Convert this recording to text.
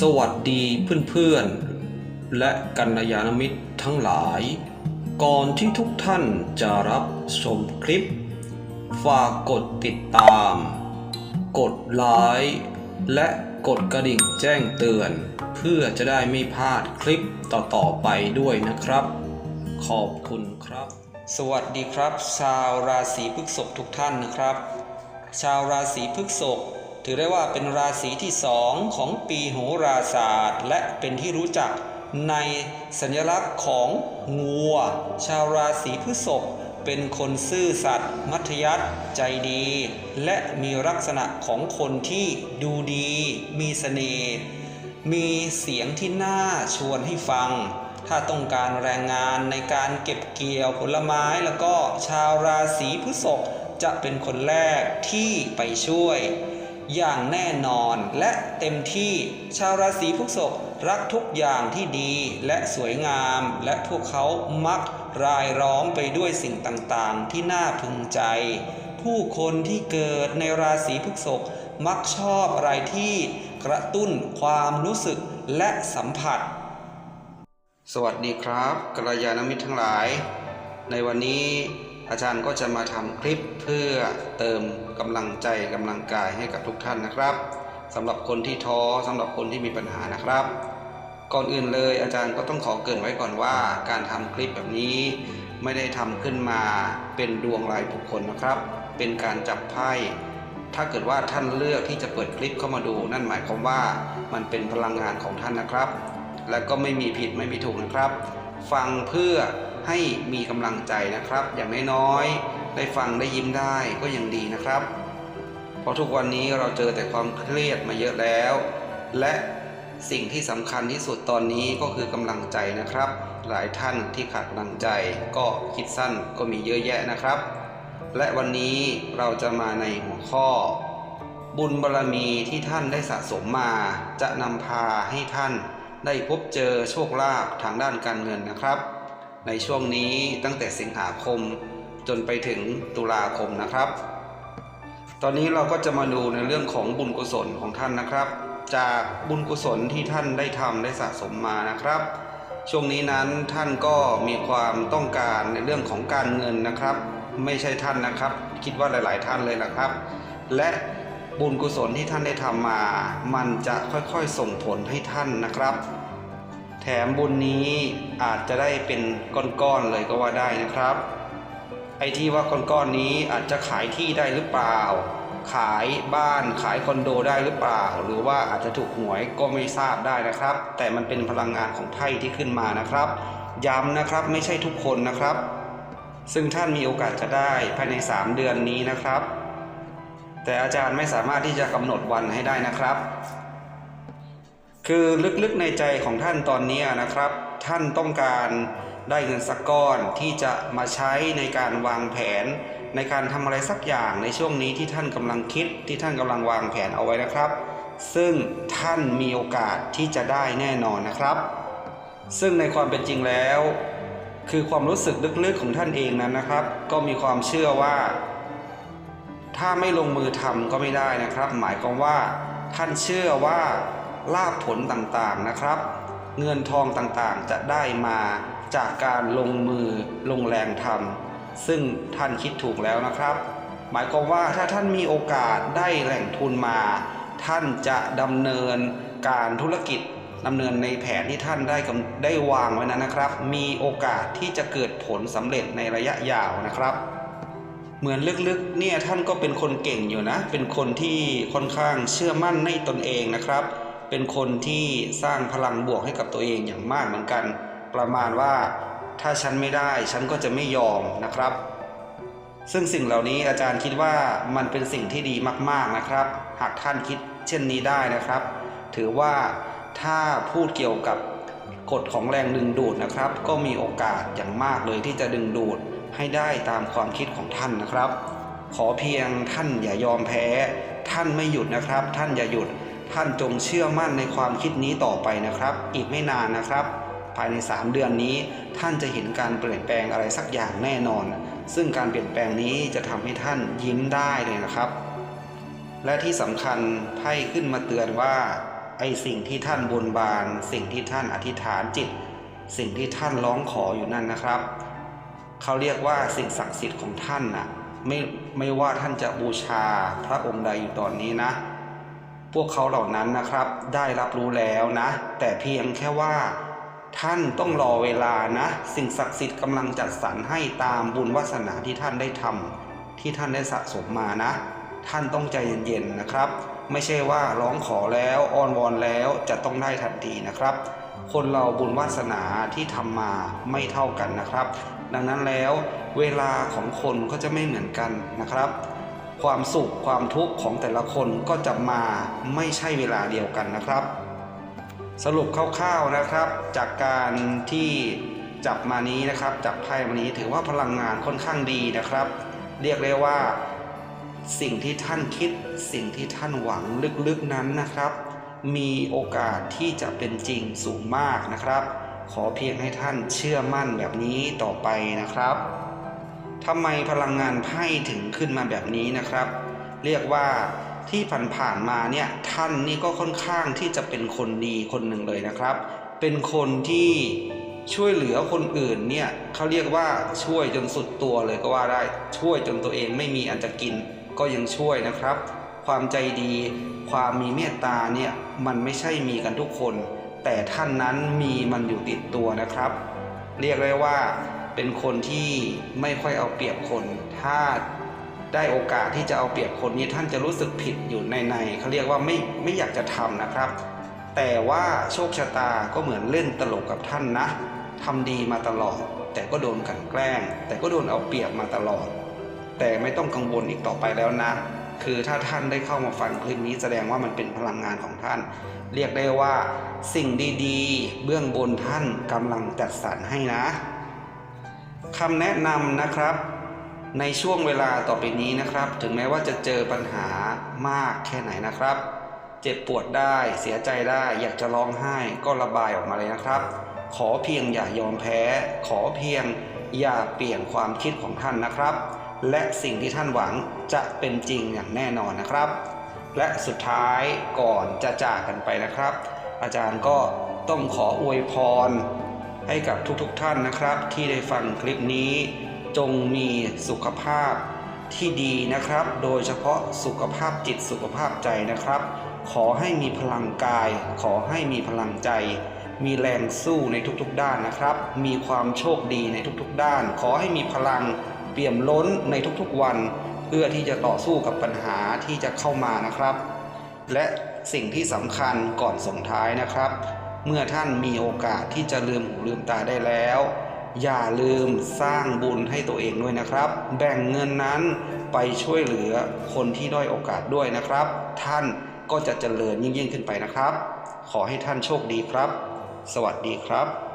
สวัสดีเพื่อนๆ และกัลยาณมิตรทั้งหลาย ก่อนที่ทุกท่านจะรับชมคลิป ฝากกดติดตาม กดไลค์และกดกระดิ่งแจ้งเตือน เพื่อจะได้ไม่พลาดคลิปต่อๆไปด้วยนะครับ ขอบคุณครับ สวัสดีครับ ชาวราศีพฤษภทุกท่านนะครับ ชาวราศีพฤษภ ถือได้ว่าเป็นราศีที่สองของปีโหราศาสตร์ และเป็นที่รู้จักในสัญลักษณ์ของงัว ชาวราศีพฤษภเป็นคนซื่อสัตย์มัธยัสถ์ใจดี และมีลักษณะของคนที่ดูดี มีเสน่ห์มีเสียงที่น่าชวนให้ฟัง ถ้าต้องการแรงงานในการเก็บเกี่ยวผลไม้แล้วก็ชาวราศีพฤษภจะเป็นคนแรกที่ไปช่วย อย่างแน่นอนและเต็มที่ชาวราศีพฤษภรักทุกอย่างที่ดีและสวยงาม และพวกเขามักรายล้อมไปด้วยสิ่งต่างๆ ที่น่าพึงใจ ผู้คนที่เกิดในราศีพฤษภมักชอบอะไรที่กระตุ้นความรู้สึกและสัมผัส สวัสดีครับกัลยาณมิตรทั้งหลาย ในวันนี้ อาจารย์ก็จะมาทำคลิปเพื่อเติมกำลังใจกำลังกายให้กับทุกท่านนะครับสำหรับคนที่ท้อสำหรับคนที่มีปัญหานะครับ ก่อนอื่นเลยอาจารย์ก็ต้องขอเกรินไว้ก่อนว่า การทำคลิปแบบนี้ ไม่ได้ทำขึ้นมาเป็นดวงรายบุคคลนะครับ เป็นการจับไพ่ถ้าเกิดว่าท่านเลือกที่จะเปิดคลิปเข้ามาดู นั่นหมายความว่ามันเป็นพลังงานของท่านนะครับ และก็ไม่มีผิดไม่มีถูกนะครับ ฟังเพื่อ ให้มีกำลังใจนะครับ อย่างน้อยๆได้ฟังได้ยิ้มได้ก็ยังดีนะครับ เพราะทุกวันนี้เราเจอแต่ความเครียดมาเยอะแล้ว และสิ่งที่สำคัญที่สุดตอนนี้ก็คือกำลังใจนะครับ หลายท่านที่ขาดกำลังใจก็คิดสั้นก็มีเยอะแยะนะครับ และวันนี้เราจะมาในหัวข้อ บุญบารรมีที่ท่านได้สะสมมาจะนำพาให้ท่านได้พบเจอโชคลาภทางด้านการเงินนะครับ ในช่วงนี้ตั้งแต่สิงหาคมจนไปถึงตุลาคมนะครับ ตอนนี้เราก็จะมาดูในเรื่องของบุญกุศลของท่านนะครับ จากบุญกุศลที่ท่านได้ทำได้สะสมมานะครับ ช่วงนี้นั้นท่านก็มีความต้องการในเรื่องของการเงินนะครับ ไม่ใช่ท่านนะครับ คิดว่าหลาย ๆ ท่านเลยนะครับ และบุญกุศลที่ท่านได้ทำมา มันจะค่อยๆส่งผลให้ท่านนะครับ แถมบุญนี้อาจจะได้เป็นก้อนๆเลยก็ว่าได้นะครับ ไอ้ที่ว่าก้อนๆนี้อาจจะขายที่ได้หรือเปล่า ขายบ้านขายคอนโดได้หรือเปล่า หรือว่าอาจจะถูกหวยก็ไม่ทราบได้นะครับ แต่มันเป็นพลังงานของไพ่ที่ขึ้นมานะครับ ย้ำนะครับไม่ใช่ทุกคนนะครับ ซึ่งท่านมีโอกาสจะได้ภายใน 3 เดือนนี้นะครับ แต่อาจารย์ไม่สามารถที่จะกำหนดวันให้ได้นะครับ คือลึกๆในใจของท่านตอนนี้นะครับ ท่านต้องการได้เงินสักก้อนที่จะมาใช้ในการวางแผน ในการทำอะไรสักอย่างในช่วงนี้ที่ท่านกำลังคิดที่ท่านกำลังวางแผนเอาไว้นะครับ ซึ่งท่านมีโอกาสที่จะได้แน่นอนนะครับ ซึ่งในความเป็นจริงแล้ว คือความรู้สึกลึกๆของท่านเองนั้นนะครับ ก็มีความเชื่อว่า ถ้าไม่ลงมือทำก็ไม่ได้นะครับ หมายความว่าท่านเชื่อว่า ลาภผลต่างๆนะครับ เงินทองต่างๆจะได้มาจากการลงมือลงแรงทำซึ่งท่านคิดถูกแล้วนะครับ หมายความว่าถ้าท่านมีโอกาสได้แหล่งทุนมา ท่านจะดำเนินการธุรกิจดำเนินในแผนที่ท่านได้ได้วางไว้นั้นนะครับ มีโอกาสที่จะเกิดผลสำเร็จในระยะยาวนะครับ เหมือนลึกๆเนี่ยท่านก็เป็นคนเก่งอยู่นะ เป็นคนที่ค่อนข้างเชื่อมั่นในตนเองนะครับ เป็นคนที่สร้างพลังบวกให้กับตัวเองอย่างมากเหมือนกัน ประมาณว่าถ้าฉันไม่ได้ฉันก็จะไม่ยอมนะครับ ซึ่งสิ่งเหล่านี้อาจารย์คิดว่ามันเป็นสิ่งที่ดีมากๆนะครับ หากท่านคิดเช่นนี้ได้นะครับ ถือว่าถ้าพูดเกี่ยวกับกฎของแรงดึงดูดนะครับ ก็มีโอกาสอย่างมากเลยที่จะดึงดูดให้ได้ตามความคิดของท่านนะครับ ขอเพียงท่านอย่ายอมแพ้ ท่านไม่หยุดนะครับ ท่านอย่าหยุด ท่านจงเชื่อมั่นในความคิดนี้ต่อไปนะครับ อีกไม่นานนะครับ ภายใน 3 เดือนนี้ท่านจะเห็นการเปลี่ยนแปลงอะไรสักอย่างแน่นอน ซึ่งการเปลี่ยนแปลงนี้จะทำให้ท่านยิ้มได้เลยนะครับ และที่สำคัญไพ่ขึ้นมาเตือนว่าไอสิ่งที่ท่านบนบาน สิ่งที่ท่านอธิษฐานจิต สิ่งที่ท่านร้องขออยู่นั่นนะครับ เขาเรียกว่าสิ่งศักดิ์สิทธิ์ของท่านน่ะไม่ไม่ว่าท่านจะบูชาพระองค์ใดอยู่ตอนนี้นะ พวกเขาเหล่านั้นนะครับได้รับรู้แล้วนะ แต่เพียงแค่ว่า ท่านต้องรอเวลานะ สิ่งศักดิ์สิทธิ์กำลังจัดสรรให้ตามบุญวาสนาที่ท่านได้ทำที่ท่านได้สะสมมานะ ท่านต้องใจเย็นๆนะครับ ไม่ใช่ว่าร้องขอแล้วอ้อนวอนแล้วจะต้องได้ทันทีนะครับ คนเราบุญวาสนาที่ทำมาไม่เท่ากันนะครับ ดังนั้นแล้วเวลาของคนก็จะไม่เหมือนกันนะครับ ความสุขความทุกข์ของแต่ละคนก็จะมาไม่ใช่เวลาเดียวกันนะครับ สรุปคร่าวๆนะครับ จากการที่จับมานี้นะครับจับไพ่มานี้ถือว่าพลังงานค่อนข้างดีนะครับ เรียกได้ว่า สิ่งที่ท่านคิด สิ่งที่ท่านหวังลึกๆนั้นนะครับ มีโอกาสที่จะเป็นจริงสูงมากนะครับ ขอเพียงให้ท่านเชื่อมั่นแบบนี้ต่อไปนะครับ ทำไมพลังงานไพ่ถึงขึ้นมาแบบนี้นะครับ เรียกว่าที่ผ่านๆมาเนี่ยท่านนี่ก็ค่อนข้างที่จะเป็นคนดีคนหนึ่งเลยนะครับ เป็นคนที่ช่วยเหลือคนอื่นเนี่ยเขาเรียกว่าช่วยจนสุดตัวเลยก็ว่าได้ช่วยจนตัวเองไม่มีอันจะกินก็ยังช่วยนะครับ ความใจดี ความมีเมตตาเนี่ยมันไม่ใช่มีกันทุกคน แต่ท่านนั้นมีมันอยู่ติดตัวนะครับ เรียกได้ว่า เป็นคนที่ไม่ค่อยเอาเปรียบคน ถ้าได้โอกาสที่จะเอาเปรียบคนนี้ท่านจะรู้สึกผิดอยู่ในในเขาเรียกว่าไม่ไม่อยากจะทำนะครับ แต่ว่าโชคชะตาก็เหมือนเล่นตลกกับท่านนะทำดีมาตลอด แต่ก็โดนกันแกล้ง แต่ก็โดนเอาเปรียบมาตลอด แต่ไม่ต้องกังวลอีกต่อไปแล้วนะ คือถ้าท่านได้เข้ามาฟังคลิปนี้แสดงว่ามันเป็นพลังงานของท่าน เรียกได้ว่าสิ่งดีๆ เบื้องบนท่านกำลังจัดสรรให้นะ คำแนะนำนะครับ ในช่วงเวลาต่อไปนี้นะครับ ถึงแม้ว่าจะเจอปัญหามากแค่ไหนนะครับ เจ็บปวดได้เสียใจได้ อยากจะร้องไห้ก็ระบายออกมาเลยนะครับ ขอเพียงอย่ายอมแพ้ ขอเพียงอย่าเปลี่ยนความคิดของท่านนะครับ และสิ่งที่ท่านหวังจะเป็นจริงอย่างแน่นอนนะครับ และสุดท้ายก่อนจะจากกันไปนะครับ อาจารย์ก็ต้องขออวยพร ให้กับทุกๆทท่านนะครับ ที่ได้ฟังคลิปนี้ จงมีสุขภาพที่ดีนะครับ โดยเฉพาะสุขภาพจิตสุขภาพใจนะครับ ขอให้มีพลังกาย ขอให้มีพลังใจ มีแรงสู้ในทุกๆ ด้านนะครับ มีความโชคดีในทุกๆ ด้าน ขอให้มีพลังเปี่ยมล้นในทุกๆวัน เพื่อที่จะต่อสู้กับปัญหาที่จะเข้ามานะครับ และสิ่งที่สำคัญก่อนส่งท้ายนะครับ เมื่อท่านมีโอกาสที่จะลืมหูลืมตาได้แล้ว อย่าลืมสร้างบุญให้ตัวเองด้วยนะครับ แบ่งเงินนั้นไปช่วยเหลือคนที่ด้อยโอกาสด้วยนะครับ ท่านก็จะเจริญยิ่งยิ่งขึ้นไปนะครับ ขอให้ท่านโชคดีครับ สวัสดีครับ